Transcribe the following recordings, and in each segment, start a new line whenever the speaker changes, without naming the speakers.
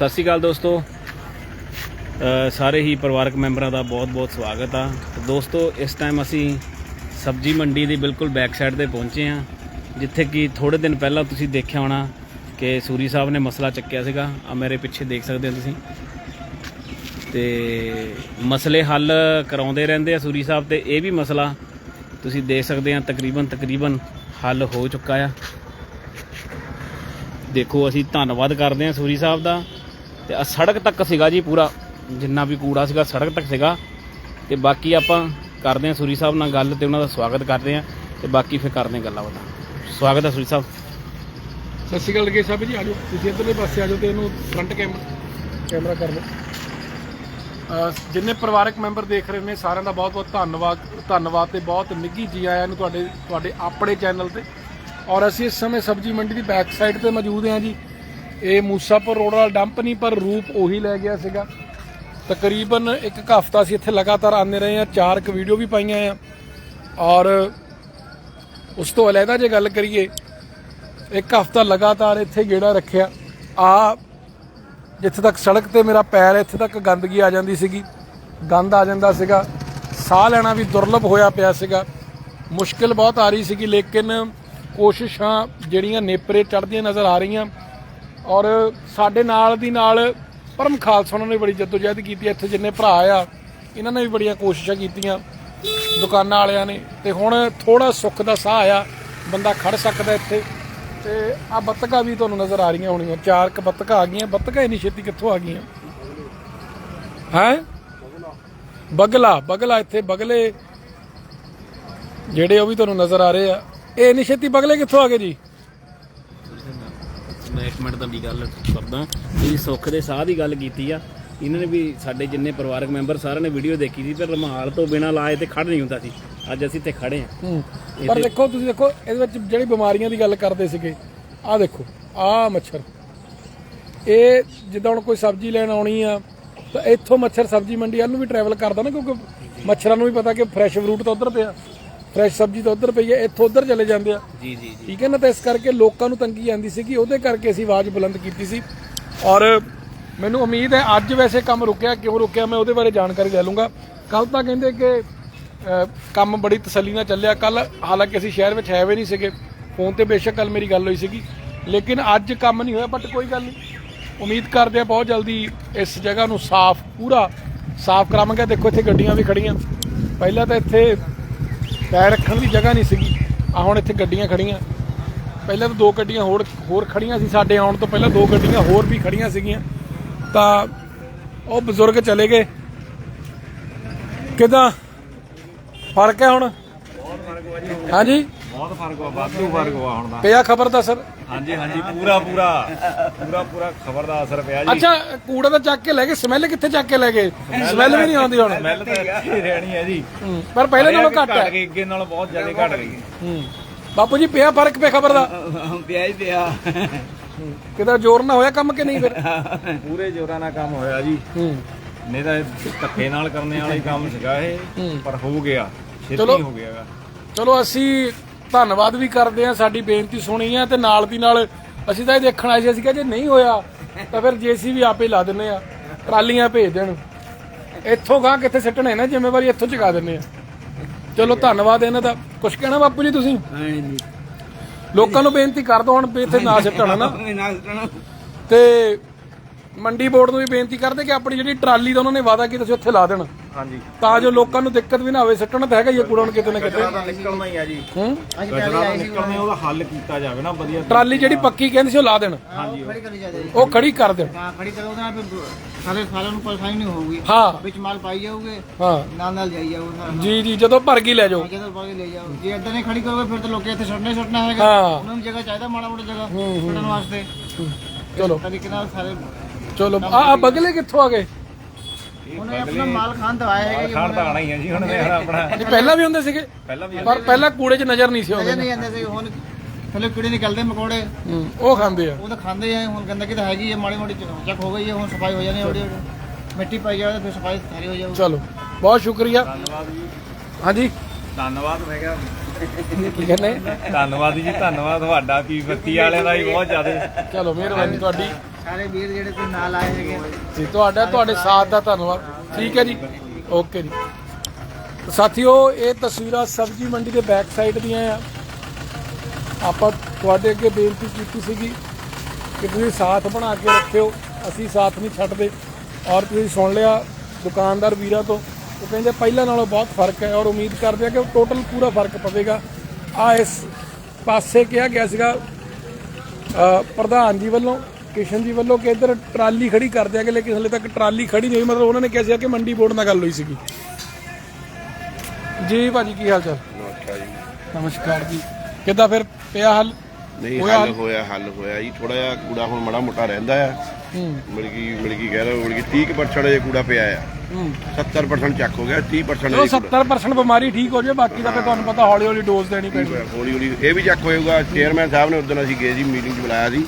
ਸਤਿ ਸ਼੍ਰੀ ਅਕਾਲ ਦੋਸਤੋ। ਸਾਰੇ ਹੀ ਪਰਿਵਾਰਕ ਮੈਂਬਰਾਂ ਦਾ ਬਹੁਤ-ਬਹੁਤ ਸਵਾਗਤ ਆ। ਦੋਸਤੋ, ਇਸ ਟਾਈਮ ਅਸੀਂ ਸਬਜ਼ੀ ਮੰਡੀ ਦੀ ਬਿਲਕੁਲ ਬੈਕ ਸਾਈਡ ਤੇ ਪਹੁੰਚੇ ਆ, ਜਿੱਥੇ ਕਿ ਥੋੜੇ ਦਿਨ ਪਹਿਲਾਂ ਤੁਸੀਂ ਦੇਖਿਆ ਹੋਣਾ ਕਿ ਸੂਰੀ ਸਾਹਿਬ ਨੇ ਮਸਲਾ ਚੱਕਿਆ ਸੀਗਾ। ਆ ਮੇਰੇ ਪਿੱਛੇ ਦੇਖ ਸਕਦੇ ਹੋ ਤੁਸੀਂ। ਤੇ ਮਸਲੇ ਹੱਲ ਕਰਾਉਂਦੇ ਰਹਿੰਦੇ ਆ ਸੂਰੀ ਸਾਹਿਬ ਤੇ, ਇਹ ਵੀ ਮਸਲਾ ਤੁਸੀਂ ਦੇਖ ਸਕਦੇ ਆ, ਤਕਰੀਬਨ ਤਕਰੀਬਨ ਹੱਲ ਹੋ ਚੁੱਕਾ ਆ। ਦੇਖੋ, ਅਸੀਂ ਧੰਨਵਾਦ ਕਰਦੇ ਹਾਂ ਸੂਰੀ ਸਾਹਿਬ ਦਾ। ਤੇ ਆ ਸੜਕ ਤੱਕ ਸੀਗਾ ਜੀ ਪੂਰਾ, ਜਿੰਨਾ ਵੀ ਕੂੜਾ ਸੀਗਾ ਸੜਕ ਤੱਕ ਸੀਗਾ। ਤੇ ਬਾਕੀ ਆਪਾਂ ਕਰਦੇ ਹਾਂ ਸੂਰੀ ਸਾਹਿਬ ਨਾਲ ਗੱਲ ਤੇ ਉਹਨਾਂ ਦਾ ਸਵਾਗਤ ਕਰਦੇ ਹਾਂ ਤੇ ਬਾਕੀ ਫਿਰ ਕਰਦੇ ਹਾਂ ਗੱਲਾਂ ਬਾਤਾਂ। ਸਵਾਗਤ ਹੈ ਸੂਰੀ ਸਾਹਿਬ।
ਸਤਿ ਸ਼੍ਰੀ ਅਕਾਲ ਲਗੇ ਸਾਹਿਬ ਜੀ ਆਜੋ ਤੁਸੀਂ ਇੱਧਰਲੇ ਪਾਸੇ ਆਜੋ ਤੇ ਇਹਨੂੰ ਫਰੰਟ ਕੈਮਰਾ ਕੈਮਰਾ ਕਰ ਲਓ। ਜਿੰਨੇ ਪਰਿਵਾਰਕ ਮੈਂਬਰ ਦੇਖ ਰਹੇ ਨੇ, ਸਾਰਿਆਂ ਦਾ ਬਹੁਤ ਬਹੁਤ ਧੰਨਵਾਦ ਧੰਨਵਾਦ ਤੇ ਬਹੁਤ ਨਿੱਘੀ ਜੀ ਆਇਆਂ ਨੂੰ ਤੁਹਾਡੇ ਤੁਹਾਡੇ ਆਪਣੇ ਚੈਨਲ ਤੇ। ਔਰ ਅਸੀਂ ਇਸ ਸਮੇਂ ਸਬਜ਼ੀ ਮੰਡੀ ਦੀ ਬੈਕ ਸਾਈਡ ਤੇ ਮੌਜੂਦ ਹਾਂ ਜੀ। ਇਹ ਮੂਸਾਪੁਰ ਰੋਡ ਵਾਲਾ ਡੰਪ ਨਹੀਂ, ਪਰ ਰੂਪ ਉਹੀ ਲੈ ਗਿਆ ਸੀਗਾ। ਤਕਰੀਬਨ ਇੱਕ ਹਫ਼ਤਾ ਅਸੀਂ ਇੱਥੇ ਲਗਾਤਾਰ ਆਉਂਦੇ ਰਹੇ ਹਾਂ, ਚਾਰ ਕੁ ਵੀਡੀਓ ਵੀ ਪਾਈਆਂ ਆ। ਔਰ ਉਸ ਤੋਂ ਅਲੱਗਾ ਜੇ ਗੱਲ ਕਰੀਏ, ਇੱਕ ਹਫ਼ਤਾ ਲਗਾਤਾਰ ਇੱਥੇ ਗੇੜਾ ਰੱਖਿਆ। ਆ ਜਿੱਥੇ ਤੱਕ ਸੜਕ ਤੇ ਮੇਰਾ ਪੈਰ, ਇੱਥੇ ਤੱਕ ਗੰਦਗੀ ਆ ਜਾਂਦੀ ਸੀਗੀ। ਗੰਦ ਆ ਜਾਂਦਾ ਸੀਗਾ। ਸਾਹ ਲੈਣਾ ਵੀ ਦੁਰਲਭ ਹੋਇਆ ਪਿਆ ਸੀਗਾ। ਮੁਸ਼ਕਿਲ ਬਹੁਤ ਆ ਰਹੀ ਸੀਗੀ, ਲੇਕਿਨ ਕੋਸ਼ਿਸ਼ਾਂ ਜਿਹੜੀਆਂ ਨੇਪਰੇ ਚੜ੍ਹਦੀਆਂ ਨਜ਼ਰ ਆ ਰਹੀਆਂ ਔਰ ਸਾਡੇ ਨਾਲ ਦੀ ਨਾਲ ਪਰਮ ਖਾਲਸਾ ਉਹਨਾਂ ਨੇ ਬੜੀ ਜਦੋਜਹਿਦ ਕੀਤੀ ਇੱਥੇ ਜਿੰਨੇ ਭਰਾ ਆ, ਇਹਨਾਂ ਨੇ ਵੀ ਬੜੀਆਂ ਕੋਸ਼ਿਸ਼ਾਂ ਕੀਤੀਆਂ, ਦੁਕਾਨਾਂ ਵਾਲਿਆਂ ਨੇ। ਤੇ ਹੁਣ ਥੋੜਾ ਸੁੱਖ ਦਾ ਸਾਹ ਆਇਆ ਬੰਦਾ ਖੜ ਸਕਦਾ ਇੱਥੇ। ਤੇ ਆ ਬੱਤਕਾਂ ਵੀ ਤੁਹਾਨੂੰ ਨਜ਼ਰ ਆ ਰਹੀਆਂ ਹੋਣੀਆਂ, ਚਾਰ ਕ ਬੱਤਕਾਂ ਆ ਗਈਆਂ, ਬੱਤਕਾਂ ਇੰਨੀ ਛੇਤੀ ਕਿੱਥੋਂ ਆ ਗਈਆਂ? ਹੈ? ਬਗਲਾ ਬਗਲਾ ਇੱਥੇ ਬਗਲੇ, ਜਿਹੜੇ ਉਹ ਵੀ ਤੁਹਾਨੂੰ ਨਜ਼ਰ ਆ ਰਹੇ ਆ। ਇਹ ਇੰਨੀ ਛੇਤੀ ਬਗਲੇ ਕਿੱਥੋਂ ਆ ਗਏ ਜੀ?
ਮਿੰਟ ਤੁਹਾਡੀ ਗੱਲ ਕਰਦਾ। ਇਹ ਸੁੱਖ ਦੇ ਸਾਹ ਦੀ ਗੱਲ ਕੀਤੀ ਆ। ਇਹਨਾਂ ਨੇ ਵੀ ਸਾਡੇ ਜਿੰਨੇ ਪਰਿਵਾਰਕ ਮੈਂਬਰ ਸਾਰਿਆਂ ਨੇ ਵੀਡੀਓ ਦੇਖੀ ਸੀ ਤੇ ਰਮਾਲ ਤੋਂ ਬਿਨਾਂ ਲਾਏ ਤੇ ਖੜ ਨਹੀਂ ਹੁੰਦਾ ਸੀ। ਅੱਜ ਅਸੀਂ ਤੇ ਖੜੇ ਆ
ਹੂੰ। ਪਰ ਦੇਖੋ ਤੁਸੀਂ ਦੇਖੋ ਇਹਦੇ ਵਿੱਚ ਜਿਹੜੀ ਬਿਮਾਰੀਆਂ ਦੀ ਗੱਲ ਕਰਦੇ ਸੀਗੇ ਆਹ ਦੇਖੋ ਆਹ ਮੱਛਰ। ਇਹ ਜਿੱਦਾਂ ਹੁਣ ਕੋਈ ਸਬਜ਼ੀ ਲੈਣ ਆਉਣੀ ਆ ਤਾਂ ਇੱਥੋਂ ਮੱਛਰ ਸਬਜ਼ੀ ਮੰਡੀ ਵੱਲ ਨੂੰ ਵੀ ਟਰੈਵਲ ਕਰਦਾ ਨਾ ਕਿਉਂਕਿ ਮੱਛਰਾਂ ਨੂੰ ਵੀ ਪਤਾ ਕਿ ਫਰੈਸ਼ ਫਰੂਟ ਤਾਂ ਉੱਧਰ ਪਿਆ। ਫਰੈਸ਼ ਸਬਜ਼ੀ ਤਾਂ ਉੱਧਰ ਪਈ ਹੈ ਇੱਥੋਂ ਉੱਧਰ ਚਲੇ ਜਾਂਦੇ ਆ।
ਜੀ ਜੀ ਜੀ।
ਠੀਕ ਹੈ ਨਾ ਤਾਂ ਇਸ ਕਰਕੇ ਲੋਕਾਂ ਨੂੰ ਤੰਗੀ ਆਂਦੀ ਸੀ ਕਿ ਉਹਦੇ ਕਰਕੇ ਅਸੀਂ ਆਵਾਜ਼ ਬੁਲੰਦ ਕੀਤੀ ਸੀ। ਔਰ ਮੈਨੂੰ ਉਮੀਦ ਹੈ ਅੱਜ ਵੈਸੇ ਕੰਮ ਰੁਕਿਆ ਕਿਉਂ ਰੁਕਿਆ ਮੈਂ ਉਹਦੇ ਬਾਰੇ ਜਾਣਕਾਰੀ ਲੈ ਲੂੰਗਾ ਕੱਲ ਤਾਂ ਕਹਿੰਦੇ ਕਿ ਕੰਮ ਬੜੀ ਤਸੱਲੀ ਨਾਲ ਚੱਲਿਆ। ਕੱਲ ਹਾਲਾਂਕਿ ਅਸੀਂ ਸ਼ਹਿਰ ਵਿੱਚ ਹੈ ਵੀ ਨਹੀਂ ਸੀਗੇ। ਫੋਨ ਤੇ ਬੇਸ਼ੱਕ ਕੱਲ ਮੇਰੀ ਗੱਲ ਹੋਈ ਸੀਗੀ। ਲੇਕਿਨ ਅੱਜ ਕੰਮ ਨਹੀਂ ਹੋਇਆ ਬਟ ਕੋਈ ਗੱਲ ਨਹੀਂ। ਉਮੀਦ ਕਰਦੇ ਆ ਬਹੁਤ ਜਲਦੀ ਇਸ ਜਗ੍ਹਾ ਨੂੰ ਸਾਫ਼ ਪੂਰਾ ਸਾਫ਼ ਕਰਾਵਾਂਗੇ। ਦੇਖੋ ਇੱਥੇ ਗੱਡੀਆਂ ਵੀ ਖੜੀਆਂ ਪਹਿਲਾਂ ਤਾਂ ਇੱਥੇ ਪੈਰ ਰੱਖਣ ਦੀ ਜਗ੍ਹਾ ਨਹੀਂ ਸੀਗੀ। ਆ ਹੁਣ ਇੱਥੇ ਗੱਡੀਆਂ ਖੜੀਆਂ। ਪਹਿਲਾਂ ਤਾਂ ਦੋ ਗੱਡੀਆਂ ਹੋਰ ਹੋਰ ਖੜੀਆਂ ਸੀ। ਸਾਡੇ ਆਉਣ ਤੋਂ ਪਹਿਲਾਂ ਦੋ ਗੱਡੀਆਂ ਹੋਰ ਵੀ ਖੜੀਆਂ ਸੀਗੀਆਂ। ਤਾਂ ਉਹ ਬਜ਼ੁਰਗ ਚਲੇ ਗਏ। ਕਿਦਾਂ? ਫ਼ਰਕ ਹੈ ਹੁਣ? ਹਾਂਜੀ?
ਬਹੁਤ ਫ਼ਰਕ ਵਾ। ਵਾਧੂ ਫ਼ਰਕ ਵਾ ਹੁਣ ਦਾ।
ਪਿਆ ਖਬਰ ਦਾ ਸਰ?
ਹਾਂਜੀ ਹਾਂਜੀ ਪੂਰਾ ਪੂਰਾ ਪੂਰਾ ਪੂਰਾ ਖਬਰ ਦਾ ਅਸਰ ਪਿਆ ਜੀ।
ਅੱਛਾ ਕੂੜਾ ਤਾਂ ਚੱਕ ਕੇ ਲੈ ਗਏ ਸਮੈਲ ਕਿੱਥੇ ਚੱਕ ਕੇ ਲੈ ਗਏ? ਸਮੈਲ ਵੀ ਨਹੀਂ ਆਉਂਦੀ ਹੁਣ।
ਸਮੈਲ ਤਾਂ ਅੱਛੀ ਰਹਿਣੀ ਹੈ ਜੀ।
ਹੂੰ, ਪਰ ਪਹਿਲੇ ਨਾਲੋਂ ਘੱਟ ਹੈ।
ਗਈ ਅੱਗੇ ਨਾਲੋਂ ਬਹੁਤ ਜ਼ਿਆਦਾ ਘਟ ਗਈ।
ਹੂੰ। ਬਾਪੂ ਜੀ ਪਿਆ ਫ਼ਰਕ ਪਿਆ ਖਬਰ ਦਾ?
ਪਿਆ ਹੀ ਪਿਆ।
ਕਿਦਾਂ ਜ਼ੋਰ ਨਾ ਹੋਇਆ ਕੰਮ ਕਿ ਨਹੀਂ ਫਿਰ?
ਪੂਰੇ ਜੋਰਾਂ ਨਾਲ ਕੰਮ ਹੋਇਆ ਜੀ।
ਹੂੰ।
ਨਹੀਂ ਤਾਂ ਇਹ ਧੱਕੇ ਨਾਲ ਕਰਨੇ ਵਾਲਾ ਹੀ ਕੰਮ ਸੀਗਾ ਇਹ
ਹੂੰ।
ਪਰ ਹੋ ਗਿਆ।
ਚਲੋ।
ਛੇਤੀ ਹੋ ਗਿਆਗਾ।
ਚਲੋ ਅਸੀਂ ਧੰਨਵਾਦ ਵੀ ਕਰਦੇ ਹਾਂ ਸਾਡੀ ਬੇਨਤੀ ਸੁਣੀ ਆ ਤੇ ਨਾਲ ਦੀ ਨਾਲ ਅਸੀਂ ਤਾਂ ਇਹ ਦੇਖਣ ਆਏ ਸੀ ਅਸੀਂ ਕਿਹਾ ਜੇ ਨਹੀਂ ਹੋਇਆ ਤਾਂ ਫਿਰ ਜੇਸੀਬੀ ਆਪੇ ਲਾ ਦਿੰਨੇ ਆ ਟਰਾਲੀਆਂ ਭੇਜ ਦੇਣ। ਇੱਥੋਂ ਗਾਂ ਕਿੱਥੇ ਸਿੱਟਣੇ ਨਾ ਜ਼ਿੰਮੇਵਾਰੀ ਇੱਥੋਂ ਚੁਕਾ ਦਿੰਨੇ ਆ। ਚਲੋ ਧੰਨਵਾਦ ਇਹਨਾਂ ਦਾ। ਕੁਛ ਕਹਿਣਾ ਬਾਪੂ ਜੀ ਤੁਸੀਂ? ਲੋਕਾਂ ਨੂੰ ਬੇਨਤੀ ਕਰ ਦੋ ਹੁਣ ਵੀ ਇੱਥੇ ਨਾ ਸਿੱਟਣ ਨਾ ਤੇ ਮੰਡੀ ਬੋਰਡ ਨੂੰ ਵੀ ਬੇਨਤੀ ਕਰਦੇ ਕਿ ਆਪਣੀ ਜਿਹੜੀ ਟਰਾਲੀ ਦਾ ਉਹਨਾਂ ਨੇ ਵਾਅਦਾ ਕੀਤਾ ਸੀ ਉੱਥੇ ਲਾ ਦੇਣ।
ਹਾਂਜੀ।
ਤਾਂ ਜੋ ਲੋਕਾਂ ਨੂੰ ਦਿੱਕਤ ਵੀ ਨਾ ਹੋਵੇ ਸਿੱਟਣ ਤਾਂ ਹੈਗਾ ਹੀ ਆ ਕੂੜਾ ਹੁਣ ਕਿਤੇ ਨਾ ਕਿਤੇ।
ਤਾਂ ਨਿਕਲਣਾ ਹੀ ਆ ਜੀ।
ਹੂੰ?
ਕਚਰਾ ਤਾਂ ਨਿਕਲਣਾ ਉਹਦਾ ਹੱਲ ਕੀਤਾ ਜਾਵੇ ਨਾ ਵਧੀਆ
ਟਰਾਲੀ ਜਿਹੜੀ ਪੱਕੀ ਕਹਿੰਦੀ ਸੀ ਉਹ ਲਾ ਦੇਣ।
ਖੜੀ ਕਰੀ ਜਾਂਦੇ
ਉਹ ਖੜੀ ਕਰ ਦੇਣ।
ਹਾਂ ਖੜੀ ਕਰੋ ਉਹਦੇ ਨਾਲ ਫਿਰ ਸਾਰੇ ਸਾਰਿਆਂ ਨੂੰ ਪਰੇਸ਼ਾਨੀ ਨਹੀਂ ਹੋਊਗੀ।
ਹਾਂ।
ਵਿੱਚ ਮਾਲ ਪਾਈ ਜਾਊਗੇ
ਹਾਂ।
ਨਾਲ ਨਾਲ ਜਾਈ ਜਾਊਗਾ ਸਾਰਾ
ਜੀ ਜੀ ਜਦੋਂ ਭਰ ਗਈ ਲੈ ਜਾਓ।
ਜਦੋਂ ਪਾ ਕੇ ਲੈ ਜਾਓ। ਜੇ ਇਦਾਂ ਨਹੀਂ ਖੜੀ ਕਰੋਗੇ ਫਿਰ ਤਾਂ ਲੋਕੀ ਇੱਥੇ ਛੱਡਣਾ ਹੀ ਛੱਡਣਾ ਹੈਗਾ।
ਹਾਂ।
ਉਹਨਾਂ ਨੂੰ ਜਗ੍ਹਾ ਚਾਹੀਦਾ ਮਾੜਾ ਮੋਟਾ ਜਗ੍ਹਾ ਛੱਡਣ ਵਾਸਤੇ।
ਚਲੋ।
ਤਰੀਕੇ ਨਾਲ ਸਾਰੇ
ਚਲੋ। ਆ ਬਗਲੇ ਕਿੱਥੋਂ ਆ ਗਏ?
ਉਹਨੇ ਆਪਣਾ ਮਾਲ ਖਾਨ ਤੋਂ ਆਇਆ ਹੈਗਾ
ਖਾਣ ਤਾਂ ਆਣਾ ਹੀ ਆ ਜੀ ਹੁਣ ਮੇਰਾ ਆਪਣਾ
ਇਹ ਪਹਿਲਾਂ ਵੀ ਹੁੰਦੇ ਸੀਗੇ
ਪਹਿਲਾਂ ਵੀ
ਪਰ ਪਹਿਲਾਂ ਕੂੜੇ 'ਚ ਨਜ਼ਰ ਨਹੀਂ ਸੀ
ਅਜੇ
ਆਉਂਦੇ।
ਨਹੀਂ ਆਉਂਦੇ ਸੀ ਹੁਣ ਥੱਲੇ ਕੀੜੇ ਨਿਕਲਦੇ ਮਕੌੜੇ।
ਹੂੰ, ਉਹ ਖਾਂਦੇ ਆ।
ਉਹ ਤਾਂ ਖਾਂਦੇ ਆ ਹੁਣ ਗੰਦਗੀ ਤਾਂ ਹੈਗੀ ਹੈ ਮਾੜੀ ਮੋਟੀ ਚੱਕ ਹੋ ਗਈ ਹੈ ਹੁਣ ਸਫ਼ਾਈ ਹੋ ਜਾਣੀ ਮਿੱਟੀ ਪਾਈ ਜਾਵੇ ਫਿਰ ਸਫ਼ਾਈ ਸਾਰੀ ਹੋ ਜਾਊਗੀ।
ਚਲੋ ਬਹੁਤ ਸ਼ੁਕਰੀਆ।
ਧੰਨਵਾਦ ਜੀ।
ਹਾਂਜੀ।
ਧੰਨਵਾਦ ਮੈਂ ਕਿਹਾ
ਕੀ ਕਹਿੰਦੇ
ਧੰਨਵਾਦ ਜੀ ਧੰਨਵਾਦ ਤੁਹਾਡਾ ਕੀ ਬੱਤੀ ਵਾਲਿਆਂ ਦਾ ਵੀ ਬਹੁਤ ਜ਼ਿਆਦਾ।
ਚਲੋ ਮਿਹਰਬਾਨੀ ਤੁਹਾਡੀ।
ਸਾਰੇ ਵੀਰ ਜਿਹੜੇ ਕੋਈ ਨਾਲ ਆਏ ਹੈਗੇ
ਜੀ ਤੁਹਾਡਾ ਤੁਹਾਡੇ ਸਾਥ ਦਾ ਧੰਨਵਾਦ। ਠੀਕ ਹੈ ਜੀ? ਓਕੇ ਜੀ। ਤਾਂ ਸਾਥੀਓ ਇਹ ਤਸਵੀਰਾਂ ਸਬਜ਼ੀ ਮੰਡੀ ਦੇ ਬੈਕ ਸਾਈਡ ਦੀਆਂ ਆ। ਆਪਾਂ ਤੁਹਾਡੇ ਅੱਗੇ ਬੇਨਤੀ ਕੀਤੀ ਸੀਗੀ ਕਿ ਤੁਸੀਂ ਸਾਥ ਬਣਾ ਕੇ ਰੱਖਿਓ। ਅਸੀਂ ਸਾਥ ਨਹੀਂ ਛੱਡਦੇ। ਔਰ ਤੁਸੀਂ ਸੁਣ ਲਿਆ ਦੁਕਾਨਦਾਰ ਵੀਰਾਂ ਤੋਂ। ਉਹ ਕਹਿੰਦੇ ਪਹਿਲਾਂ ਨਾਲੋਂ ਬਹੁਤ ਫ਼ਰਕ ਹੈ ਔਰ ਉਮੀਦ ਕਰਦੇ ਆ ਕਿ ਟੋਟਲ ਪੂਰਾ ਫ਼ਰਕ ਪਵੇਗਾ। ਆ ਇਸ ਪਾਸੇ ਕਿਹਾ ਗਿਆ ਸੀਗਾ ਪ੍ਰਧਾਨ ਜੀ ਵੱਲੋਂ ਕਿਸ਼ਨ ਜੀ ਵੱਲੋਂ ਕਿ ਇੱਧਰ ਟਰਾਲੀ ਖੜੀ ਕਰ ਦਿਆਂਗੇ ਲੇਕਿਨ ਹਲੇ ਤੱਕ ਟਰਾਲੀ ਖੜੀ ਨਹੀਂ ਹੋਈ ਮਤਲਬ ਉਹਨਾਂ ਨੇ ਕਿਹਾ ਸੀ ਕਿ ਮੰਡੀ ਬੋਰਡ ਨਾਲ ਗੱਲ ਹੋਈ ਸੀਗੀ। ਜੀ ਭਾਜੀ ਕੀ ਹਾਲ ਚਾਲ? ਨਮਸਕਾਰ ਜੀ। ਕਿੱਦਾਂ ਫਿਰ ਪਿਆ ਹੱਲ?
ਨਹੀਂ
ਹੋਇਆ
ਹੱਲ ਹੋਇਆ ਹੱਲ ਹੋਇਆ ਜੀ। ਥੋੜਾ ਜਿਹਾ ਕੂੜਾ ਹੁਣ ਮੜਾ ਮੋਟਾ ਰਹਿੰਦਾ ਆ।
ਹੂੰ।
ਮਿਲਗੀ ਮਿਲਗੀ ਕਹਿ ਲਓ ਮਿਲਗੀ 30% ਜੇ ਕੂੜਾ ਪਿਆ ਆ।
ਹੂੰ।
70% ਚੱਕ ਹੋ ਗਿਆ 30%
ਚਲੋ
ਜੇ ਕੂੜਾ।
70% ਬਿਮਾਰੀ ਠੀਕ ਹੋ ਜਾਵੇ ਬਾਕੀ ਦਾ ਫਿਰ ਤੁਹਾਨੂੰ ਪਤਾ ਹੌਲੀ ਹੌਲੀ ਡੋਜ਼ ਦੇਣੀ ਪੈਣੀ। ਹੈ।
ਹੌਲੀ ਹੌਲੀ। ਇਹ ਵੀ ਚੱਕ ਹੋਏਗਾ। ਚੇਅਰਮੈਨ ਸਾਹਿਬ ਨੇ ਉਦੋਂ ਅਸੀਂ ਗਏ ਸੀ ਮੀਟਿੰਗ 'ਚ ਬੁਲਾਇਆ ਸੀ।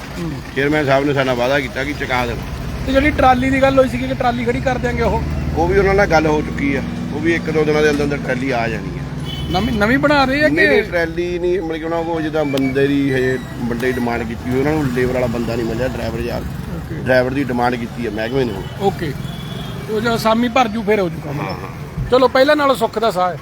ਚੇਅਰਮੈਨ ਸਾਹਿਬ ਨੇ ਸਾਡਾ ਵਾਅਦਾ ਕੀਤਾ ਕਿ ਚੁਕਾ ਦੇਣਾ।
ਤੇ ਜਿਹੜੀ ਟਰਾਲੀ ਦੀ ਗੱਲ ਹੋਈ ਸੀ ਕਿ ਟਰਾਲੀ ਖੜੀ ਕਰ ਦਿਆਂਗੇ ਉਹ?
ਉਹ ਵੀ ਉਹਨਾਂ ਨਾਲ ਗੱਲ ਹੋ ਚੁੱਕੀ ਆ। ਉਹ ਵੀ ਇੱਕ ਦੋ ਦਿਨਾਂ ਦੇ ਅੰਦਰ ਅੰਦਰ ਟਰੈਲੀ ਆ ਜਾਣੀ ਆ।
ਨਵੀਂ ਨਵੀਂ ਬਣਾ ਰਹੇ ਆ
ਨਹੀਂ ਨਹੀਂ
ਕਿ
ਟਰੈਲੀ ਨਹੀਂ ਮਤਲਬ ਕਿ ਉਹਨਾਂ ਕੋਲ ਜਿੱਦਾਂ ਬੰਦੇ ਦੀ ਹਜੇ ਬੰਦੇ ਦੀ ਡਿਮਾਂਡ ਕੀਤੀ ਹੋਈ, ਉਹਨਾਂ ਨੂੰ ਲੇਬਰ ਵਾਲਾ ਬੰਦਾ ਨਹੀਂ ਮਿਲਿਆ ਡਰਾਈਵਰ ਯਾਰ। ਡਰਾਈਵਰ ਦੀ ਡਿਮਾਂਡ ਕੀਤੀ ਹੈ ਮਹਿਕਮੇ ਨੇ।
ਓਕੇ ਉਹ ਜੋ ਸਾਮੀ ਭਰ ਜੂ ਫਿਰ ਹੋ ਜੂ ਕੰਮ। ਚਲੋ ਪਹਿਲਾਂ ਨਾਲੋਂ ਸੁੱਖ ਦਾ ਸਾਹ ਹੈ।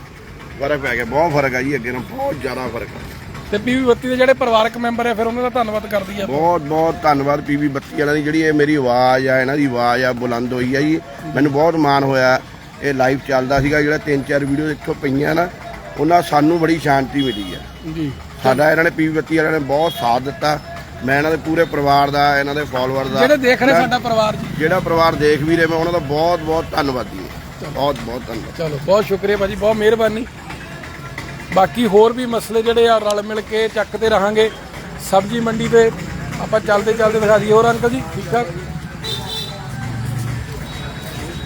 ਫ਼ਰਕ ਪੈ ਗਿਆ ਬਹੁਤ ਫ਼ਰਕ ਆ ਜੀ ਅੱਗੇ ਨਾਲ ਬਹੁਤ ਜ਼ਿਆਦਾ ਫ਼ਰਕ ਆ।
ਤੇ ਪੀਵੀ ਬੱਤੀ ਦੇ ਜਿਹੜੇ ਪਰਿਵਾਰਕ ਮੈਂਬਰ ਆ ਫਿਰ ਉਹਨਾਂ ਦਾ ਧੰਨਵਾਦ ਕਰਦੀ ਆ।
ਬਹੁਤ ਬਹੁਤ ਧੰਨਵਾਦ ਪੀਵੀ ਬੱਤੀ ਵਾਲਿਆਂ ਦੀ ਜਿਹੜੀ ਇਹ ਮੇਰੀ ਆਵਾਜ਼ ਆ ਇਹਨਾਂ ਦੀ ਆਵਾਜ਼ ਆ ਬੁਲੰਦ ਹੋਈ ਆ ਜੀ। ਮੈਨੂੰ ਬਹੁਤ ਮਾਣ ਹੋਇਆ ਇਹ ਲਾਈਵ ਚੱਲਦਾ ਸੀਗਾ ਜਿਹੜਾ ਤਿੰਨ ਚਾਰ ਵੀਡੀਓ ਇੱਥੋਂ ਪਈਆਂ ਨਾ। ਉਹਨਾਂ ਸਾਨੂੰ ਬੜੀ ਸ਼ਾਂਤੀ ਮਿਲੀ ਆ।
ਜੀ।
ਸਾਡਾ ਇਹਨਾਂ ਨੇ ਪੀਵੀ ਬੱਤੀ ਵਾਲਿਆਂ ਨੇ ਬਹੁਤ ਸਾਥ ਦਿੱਤਾ। ਮੈਂ ਇਹਨਾਂ ਦੇ ਪੂਰੇ ਪਰਿਵਾਰ ਦਾ ਇਹਨਾਂ ਦੇ ਫਾਲੋਅਰ ਦਾ।
ਜਿਹੜੇ ਦੇਖ ਰਹੇ ਸਾਡਾ ਪਰਿਵਾਰ ਜੀ।
ਜਿਹੜਾ ਪਰਿਵਾਰ ਦੇਖ ਵੀ ਰਹੇ ਮੈਂ ਉਹਨਾਂ ਦਾ ਬਹੁਤ ਬਹੁਤ ਧੰਨਵਾਦੀ ਹਾਂ ਬਹੁਤ ਬਹੁਤ ਧੰਨਵਾਦ।
ਚਲੋ ਬਹੁਤ ਸ਼ੁਕਰੀਆ ਭਾਜੀ ਬਹੁਤ ਮਿਹਰਬਾਨੀ। ਬਾਕੀ ਹੋਰ ਵੀ ਮਸਲੇ ਜਿਹੜੇ ਆ ਰਲ ਮਿਲ ਕੇ ਚੱਕਦੇ ਰਹਾਂਗੇ ਸਬਜ਼ੀ ਮੰਡੀ ਤੇ। ਆਪਾਂ ਚੱਲਦੇ ਚੱਲਦੇ ਦਿਖਾ ਦਈਏ। ਹੋਰ ਅੰਕਲ ਜੀ ਠੀਕ ਠਾਕ?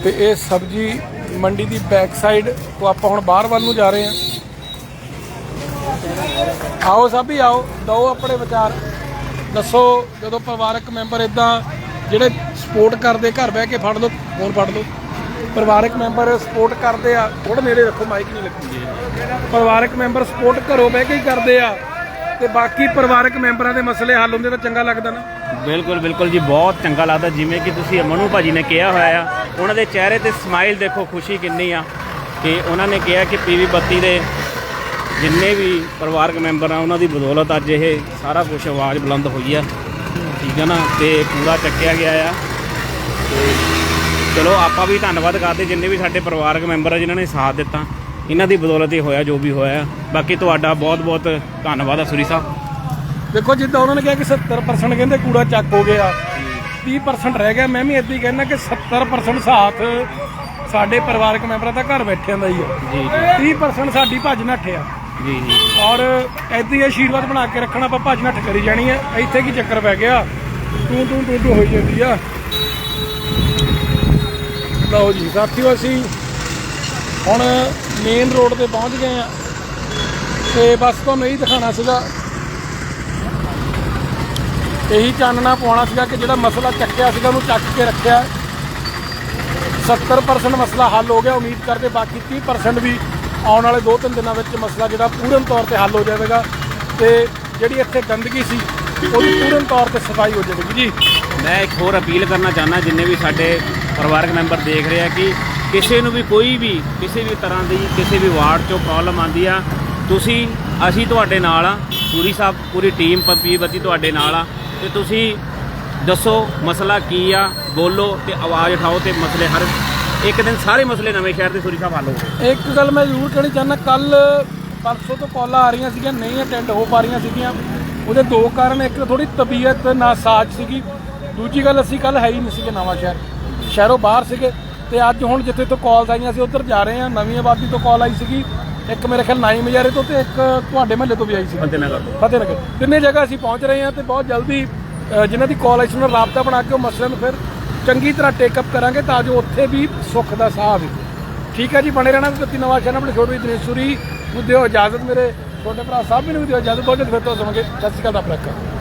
ਤੇ ਇਹ ਸਬਜ਼ੀ ਮੰਡੀ ਦੀ ਬੈਕ ਸਾਈਡ ਤੋਂ ਆਪਾਂ ਹੁਣ ਬਾਹਰ ਵੱਲ ਨੂੰ ਜਾ ਰਹੇ ਹਾਂ। ਆਓ ਸਾਬੀ, ਆਓ। ਦਿਓ ਆਪਣੇ ਵਿਚਾਰ। ਦੱਸੋ, ਜਦੋਂ ਪਰਿਵਾਰਕ ਮੈਂਬਰ ਇਦਾਂ ਜਿਹੜੇ ਸਪੋਰਟ ਕਰਦੇ, ਘਰ ਬਹਿ ਕੇ ਫੜ ਲਓ ਫੋਨ ਫੜ ਲਓ। ਪਰਿਵਾਰਕ ਮੈਂਬਰ ਸਪੋਰਟ ਕਰਦੇ ਆ ਥੋੜਾ ਨੇੜੇ ਰੱਖੋ ਮਾਈਕ ਨਹੀਂ ਲੱਗੀ ਪਰਿਵਾਰਕ ਮੈਂਬਰ ਸਪੋਰਟ ਘਰੋਂ ਬਹਿ ਕੇ ਹੀ ਕਰਦੇ ਆ, ਤੇ ਬਾਕੀ ਪਰਿਵਾਰਕ ਮੈਂਬਰਾਂ ਦੇ ਮਸਲੇ ਹੱਲ ਹੁੰਦੇ ਤਾਂ ਚੰਗਾ ਲੱਗਦਾ ਨਾ।
ਬਿਲਕੁਲ ਬਿਲਕੁਲ ਜੀ, ਬਹੁਤ ਚੰਗਾ ਲੱਗਦਾ। ਜਿਵੇਂ ਕਿ ਤੁਸੀਂ ਮਨੂ ਭਾਜੀ ਨੇ ਕਿਹਾ ਹੋਇਆ ਆ, ਉਹਨਾਂ ਦੇ ਚਿਹਰੇ ਤੇ ਸਮਾਈਲ ਦੇਖੋ, ਖੁਸ਼ੀ ਕਿੰਨੀ ਆ। ਕਿ ਉਹਨਾਂ ਨੇ ਕਿਹਾ ਕਿ ਪੀਵੀ ਬੱਤੀ ਦੇ ਜਿੰਨੇ ਵੀ ਪਰਿਵਾਰਕ ਮੈਂਬਰ ਆ ਉਹਨਾਂ ਦੀ ਬਦੌਲਤ ਅੱਜ ਇਹ ਸਾਰਾ ਕੁਝ ਆਵਾਜ਼ ਬੁਲੰਦ ਹੋਈ ਆ। ਠੀਕ ਹੈ ਨਾ? ਤੇ ਪੂਰਾ ਚੱਕਿਆ ਗਿਆ ਆ। ਤੇ ਚਲੋ ਆਪਾਂ ਵੀ ਧੰਨਵਾਦ ਕਰਦੇ ਜਿੰਨੇ ਵੀ ਸਾਡੇ ਪਰਿਵਾਰਕ ਮੈਂਬਰ ਆ ਜਿਨ੍ਹਾਂ ਨੇ ਸਾਥ ਦਿੱਤਾ। ਇਹਨਾਂ ਦੀ ਬਦੌਲਤ ਹੀ ਹੋਇਆ ਜੋ ਵੀ ਹੋਇਆ ਬਾਕੀ ਤੁਹਾਡਾ ਬਹੁਤ ਬਹੁਤ ਧੰਨਵਾਦ ਆ ਸੁਰੀ ਸਾਹਿਬ।
ਦੇਖੋ ਜਿੱਦਾਂ ਉਹਨਾਂ ਨੇ ਕਿਹਾ ਕਿ 70% ਕਹਿੰਦੇ ਕੂੜਾ ਚੱਕ ਹੋ ਗਿਆ। 30% ਰਹਿ ਗਿਆ। ਮੈਂ ਵੀ ਇਦਾਂ ਹੀ ਕਹਿੰਦਾ ਕਿ 70% ਸਾਥ ਸਾਡੇ ਪਰਿਵਾਰਕ ਮੈਂਬਰਾਂ ਦਾ ਘਰ ਬੈਠਿਆਂ ਦਾ ਹੀ ਆ।
ਜੀ
30% ਸਾਡੀ ਭੱਜ ਨੱਠ ਆ।
ਜੀ ਜੀ।
ਔਰ ਏਦਾਂ ਹੀ ਆਸ਼ੀਰਵਾਦ ਬਣਾ ਕੇ ਰੱਖਣਾ ਆਪਾਂ ਭੱਜ ਨੱਠ ਕਰੀ ਜਾਣੀ ਹੈ। ਇੱਥੇ ਕੀ ਚੱਕਰ ਪੈ ਗਿਆ? ਤੂੰ ਤੂੰ ਤੂੰ ਤੂੰ ਹੋਈ ਜਾਂਦੀ ਆ। ਲਓ ਜੀ, ਸਾਥੀਓ ਅਸੀਂ ਹੁਣ ਮੇਨ ਰੋਡ ਤੇ ਪਹੁੰਚ ਗਏ ਆ ਤੇ ਬਸ ਤੁਹਾਨੂੰ ਇਹੀ ਦਿਖਾਣਾ ਸੀਗਾ। ਇਹੀ ਚਾਨਣਾ ਪਾਉਣਾ ਸੀਗਾ ਕਿ ਜਿਹੜਾ ਮਸਲਾ ਚੱਕਿਆ ਸੀਗਾ, ਉਹਨੂੰ ਚੱਕ ਕੇ ਰੱਖਿਆ। 70% ਮਸਲਾ ਹੱਲ ਹੋ ਗਿਆ, ਉਮੀਦ ਕਰਦੇ ਬਾਕੀ 30% ਵੀ ਆਉਣ ਵਾਲੇ 2-3 ਦਿਨਾਂ ਵਿੱਚ ਮਸਲਾ ਜਿਹੜਾ ਪੂਰਨ ਤੌਰ ਤੇ ਹੱਲ ਹੋ ਜਾਵੇਗਾ ਤੇ ਜਿਹੜੀ ਇੱਥੇ ਗੰਦਗੀ ਸੀ, ਉਹਦੀ ਪੂਰਨ ਤੌਰ ਤੇ ਸਫ਼ਾਈ ਹੋ ਜਾਵੇਗੀ। ਜੀ,
ਮੈਂ ਇੱਕ ਹੋਰ ਅਪੀਲ ਕਰਨਾ ਚਾਹੁੰਦਾ, ਜਿੰਨੇ ਵੀ ਸਾਡੇ ਪਰਿਵਾਰਕ ਮੈਂਬਰ ਦੇਖ ਰਹੇ ਆ ਕਿ ਕਿਸੇ ਨੂੰ ਵੀ ਕੋਈ ਵੀ, ਕਿਸੇ ਵੀ ਤਰ੍ਹਾਂ ਦੀ, ਕਿਸੇ ਵੀ ਵਾਰਡ 'ਚੋਂ ਪ੍ਰੋਬਲਮ ਆਂਦੀ ਆ, ਤੁਸੀਂ, ਅਸੀਂ ਤੁਹਾਡੇ ਨਾਲ ਆ ਪੂਰੀ ਸਾਹਿਬ ਪੂਰੀ ਟੀਮ ਪੱਪੀ ਤੁਹਾਡੇ ਨਾਲ ਆ, ਤੇ ਤੁਸੀਂ ਦੱਸੋ ਮਸਲਾ ਕੀ ਆ, ਬੋਲੋ ਤੇ ਆਵਾਜ਼ ਉਠਾਓ ਤੇ ਮਸਲੇ ਹਰ ਇੱਕ ਦਿਨ ਸਾਰੇ ਮਸਲੇ ਨਵੇਂ ਸ਼ਹਿਰ ਦੇ ਸੂਰੀ ਸਾਹਿਬ ਹੱਲ
ਇੱਕ ਗੱਲ ਮੈਂ ਜ਼ਰੂਰ ਕਹਿਣੀ ਚਾਹੁੰਦਾ ਕੱਲ ਪਰਸੋਂ ਤੋਂ ਕਾਲਾਂ ਆ ਰਹੀਆਂ ਸੀਗੀਆਂ ਨਹੀਂ ਅਟੈਂਡ ਹੋ ਪਾ ਰਹੀਆਂ ਸੀਗੀਆਂ। ਉਹਦੇ ਦੋ ਕਾਰਨ ਇੱਕ ਥੋੜੀ ਤਬੀਅਤ ਨਾਸਾਜ ਸੀਗੀ ਦੂਜੀ ਗੱਲ ਅਸੀਂ ਕੱਲ ਹੈ ਹੀ ਨਹੀਂ ਸੀਗੇ ਨਵਾਂ ਸ਼ਹਿਰ। ਸ਼ਹਿਰੋਂ ਬਾਹਰ ਸੀਗੇ ਤੇ ਅੱਜ ਹੁਣ ਜਿੱਥੇ ਤੋਂ ਕਾਲਸ ਆਈਆਂ ਸੀ ਉੱਧਰ ਜਾ ਰਹੇ ਹਾਂ ਨਵੀਂ ਆਬਾਦੀ ਤੋਂ ਕਾਲ ਆਈ ਸੀਗੀ। ਇੱਕ ਮੇਰੇ ਖਿਆਲ ਨਾਈ ਮਜਾਰੇ ਤੋਂ ਤੇ ਇੱਕ ਤੁਹਾਡੇ ਮਹੱਲੇ ਤੋਂ ਵੀ ਆਈ ਸੀ।
ਬੰਦੇ ਨਗਰ
ਫਤਿਹਨਗਰ। ਤਿੰਨੇ ਜਗ੍ਹਾ ਅਸੀਂ ਪਹੁੰਚ ਰਹੇ ਹਾਂ ਤੇ ਬਹੁਤ ਜਲਦੀ ਜਿਨ੍ਹਾਂ ਦੀ ਕਾਲ ਆਈ ਸੀ ਉਹਨਾਂ ਨਾਲ ਰਾਬਤਾ ਬਣਾ ਕੇ ਉਹ ਮਸਲੇ ਨੂੰ ਫਿਰ ਚੰਗੀ ਤਰ੍ਹਾਂ ਟੇਕ ਅਪ ਕਰਾਂਗੇ ਤਾਂ ਜੋ ਉੱਥੇ ਵੀ ਸੁੱਖ ਦਾ ਸਾਹ ਆਵੇ। ਠੀਕ ਹੈ ਜੀ, ਬਣੇ ਰਹਿਣਾ ਤੇ ਨਵਾਂ ਸ਼ਹਿਰ ਆਪਣੇ ਛੋਟੀ ਦਿਨੇਸ਼ੂਰੀ ਨੂੰ ਦਿਓ ਇਜਾਜ਼ਤ। ਮੇਰੇ ਛੋਟੇ ਭਰਾ ਸਾਹਿਬ ਵੀ ਨੂੰ ਦਿਓ ਇਜਾਜ਼ਤ। ਬਹੁਤ ਜਲਦੀ ਫਿਰ ਤੋਂ ਸਮਾਂਗੇ ਸਤਿ ਸ਼੍ਰੀ ਅਕਾਲ ਦਾ ਪ੍ਰਕਾਸ਼